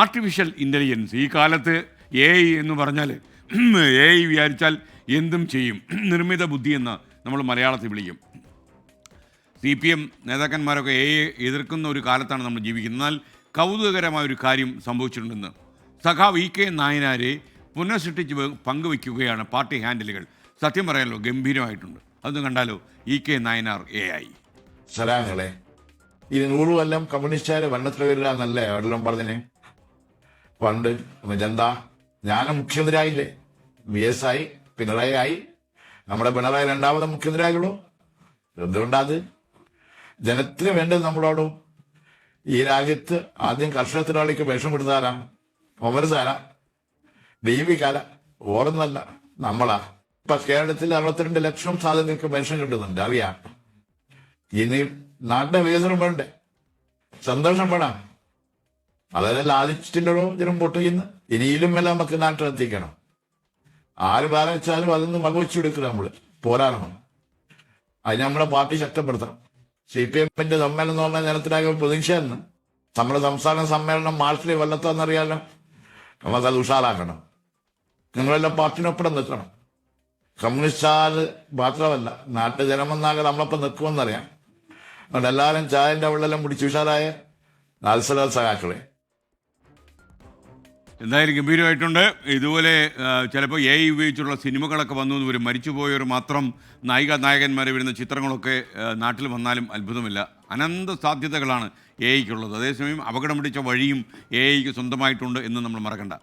Artificial intelligence ഈ കാലത്ത് A I എന്ന് പറഞ്ഞാൽ എ ഐ വിചാരിച്ചാൽ എന്തും ചെയ്യും. നിർമ്മിത ബുദ്ധി എന്ന് നമ്മൾ മലയാളത്തിൽ വിളിക്കും. സി പി എം നേതാക്കന്മാരൊക്കെ എ എതിർക്കുന്ന ഒരു കാലത്താണ് നമ്മൾ ജീവിക്കുന്നത്. എന്നാൽ കൗതുകകരമായ ഒരു കാര്യം സംഭവിച്ചിട്ടുണ്ടെന്ന്. സഖാവ് ഇ കെ നായനാരെ പുനഃസൃഷ്ടിച്ച് പങ്കുവയ്ക്കുകയാണ് പാർട്ടി ഹാൻഡിലുകൾ. സത്യം പറയാലോ ഗംഭീരമായിട്ടുണ്ട്. അതൊന്ന് കണ്ടാലോ E K Nayanar A I സലാങ്ങളെ ഇത് നൂറ് കൊല്ലം കമ്മ്യൂണിസ്റ്റുകാര് ഭരണത്തിൽ വരില്ല എന്നല്ലേ എല്ലാം പറഞ്ഞിന് പണ്ട് എന്താ ഞാൻ മുഖ്യമന്ത്രിയായില്ലേ? വി എസ് ആയി പിണറായി ആയി. നമ്മുടെ പിണറായി രണ്ടാമത് മുഖ്യമന്ത്രിയായുള്ളൂ എന്തുകൊണ്ടാത്? ജനത്തിന് വേണ്ടത് നമ്മളോട്. ഈ രാജ്യത്ത് ആദ്യം കർഷക തൊഴിലാളിക്ക് വിഷം കൊടുത്താരാണ് ഒമരസാല ദീപികാല ഓർന്നല്ല നമ്മളാ. ഇപ്പൊ കേരളത്തിൽ അറുപത്തിരണ്ട് ലക്ഷം സാധനങ്ങൾക്ക് പെൻഷൻ കിട്ടുന്നുണ്ട്. അറിയാം. ഇനി നാടിന്റെ വികസനം വേണ്ടേ? സന്തോഷം വേണം. അതായത് ലാലിച്ചിട്ടുണ്ടോ ജനം വോട്ട് ചെയ്യുന്നു ഇനിയിലും എല്ലാം നമുക്ക് നാട്ടിലെത്തിക്കണം ആര് ബാധിച്ചാലും അതൊന്ന് വകവെച്ചെടുക്കുക നമ്മൾ. പോരാടണം. അതിന് നമ്മളെ പാർട്ടി ശക്തപ്പെടുത്തണം. സി പി എമ്മിന്റെ സമ്മേളനം എന്ന് പറഞ്ഞാൽ ജനത്തിനാകെ പ്രതീക്ഷയെന്ന് നമ്മുടെ സംസ്ഥാന സമ്മേളനം മാർച്ചിലെ വല്ലത്താന്നറിയാലോ? നമുക്കത് ഉഷാറാക്കണം. നിങ്ങളെല്ലാം പാർട്ടിനൊപ്പം നിൽക്കണം. കമ്മ്യൂണിസ്റ്റാൽ മാത്രമല്ല നാട്ടു ജനമെന്നാകെ നമ്മളൊപ്പം നിൽക്കുമെന്നറിയാം. അതുകൊണ്ട് എല്ലാവരും ചായന്റെ വെള്ളെല്ലാം പിടിച്ച് ഉഷാറായ. നാൽസല സഹാക്കളെ എന്തായാലും ഗംഭീരമായിട്ടുണ്ട്. ഇതുപോലെ ചിലപ്പോൾ എ ഐ ഉപയോഗിച്ചുള്ള സിനിമകളൊക്കെ വന്നു എന്ന് വരും. മരിച്ചുപോയവർ മാത്രം നായിക നായകന്മാരെ വരുന്ന ചിത്രങ്ങളൊക്കെ നാട്ടിൽ വന്നാലും അത്ഭുതമില്ല. അനന്ത സാധ്യതകളാണ് എ ഐക്കുള്ളത് അതേസമയം അപകടം പിടിച്ച വഴിയും എ ഐക്ക് സ്വന്തമായിട്ടുണ്ട് എന്ന് നമ്മൾ മറക്കണ്ട.